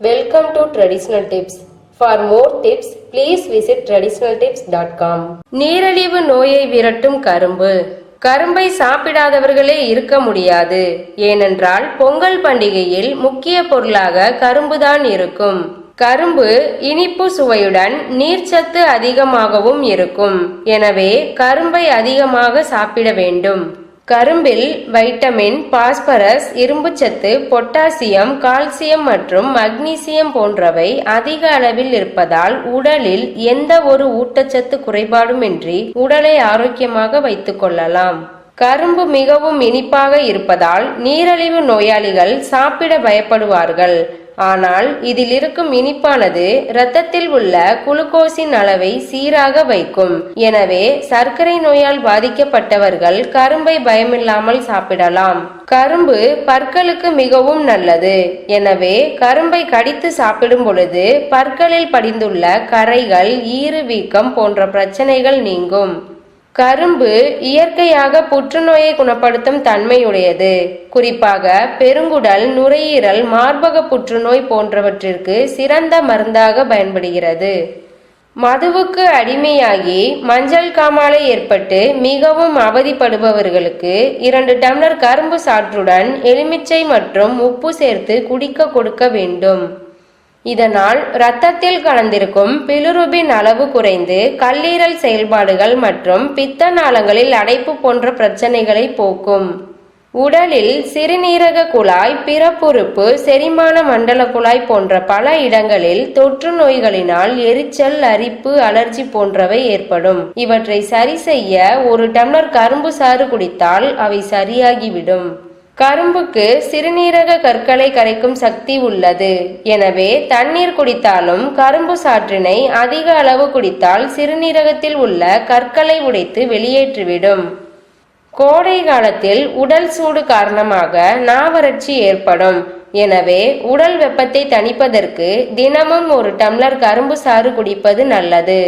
Welcome to traditional tips for more tips please visit traditional tips dot com நீரழிவு நோயை விரட்டும் கரும்பு. கரும்பை சாப்பிடாதவர்களே இருக்க முடியாது. ஏனென்றால் பொங்கல் பண்டிகையில் முக்கிய பொருளாக கரும்புதான் இருக்கும். கரும்பு இனிப்பு சுவையுடன் நீர்ச்சத்து அதிகமாகவும் இருக்கும். எனவே கரும்பை அதிகமாக சாப்பிட வேண்டும். கரும்பில் வைட்டமின் பாஸ்பரஸ் இரும்புச்சத்து பொட்டாசியம் கால்சியம் மற்றும் மக்னீசியம் போன்றவை அதிக அளவில் இருப்பதால் உடலில் எந்த ஒரு ஊட்டச்சத்து குறைபாடுமின்றி உடலை ஆரோக்கியமாக வைத்துக் கொள்ளலாம். கரும்பு மிகவும் இனிப்பாக இருப்பதால் நீரிழிவு நோயாளிகள் சாப்பிட பயப்படுவார்கள். ஆனால் இதில் இருக்கும் இனிப்பானது இரத்தத்தில் உள்ள குளுக்கோஸின் அளவை சீராக வைக்கும். எனவே சர்க்கரை நோயால் பாதிக்கப்பட்டவர்கள் கரும்பை பயமில்லாமல் சாப்பிடலாம். கரும்பு பற்களுக்கு மிகவும் நல்லது. எனவே கரும்பை கடித்து சாப்பிடும் பொழுது பற்களில் படிந்துள்ள கரைகள் ஈறு வீக்கம் போன்ற பிரச்சனைகள் நீங்கும். கரும்பு இயற்கையாக புற்றுநோயை குணப்படுத்தும் தன்மையுடையது. குறிப்பாக பெருங்குடல் நுரையீரல் மார்பக புற்றுநோய் போன்றவற்றிற்கு சிறந்த மருந்தாக பயன்படுகிறது. மதுவுக்கு அடிமையாகி மஞ்சள் காமாலை ஏற்பட்டு மிகவும் அவதிப்படுபவர்களுக்கு இரண்டு டம்ளர் கரும்பு சாற்றுடன் எலுமிச்சை மற்றும் உப்பு சேர்த்து குடிக்க கொடுக்க வேண்டும். இதனால் இரத்தத்தில் கலந்திருக்கும் பிலுருபின் அளவு குறைந்து கல்லீரல் செயல்பாடுகள் மற்றும் பித்த நாளங்களில் அடைப்பு போன்ற பிரச்சனைகளை போக்கும். உடலில் சிறுநீரக குழாய் பிறப்புறுப்பு செரிமான மண்டல குழாய் போன்ற பல இடங்களில் தொற்று நோய்களினால் எரிச்சல் அரிப்பு அலர்ஜி போன்றவை ஏற்படும். இவற்றை சரி செய்ய ஒரு டம்ளர் கரும்பு சாறு குடித்தால் அவை சரியாகிவிடும். கரும்புக்கு சிறுநீரக கற்களை கரைக்கும் சக்தி உள்ளது. எனவே தண்ணீர் குடித்தாலும் கரும்பு சாற்றினை அதிக அளவு குடித்தால் சிறுநீரகத்தில் உள்ள கற்களை உடைத்து வெளியேற்றிவிடும். கோடை காலத்தில் உடல் சூடு காரணமாக நாவறட்சி ஏற்படும். எனவே உடல் வெப்பத்தை தணிப்பதற்கு தினமும் ஒரு டம்ளர் கரும்பு சாறு குடிப்பது நல்லது.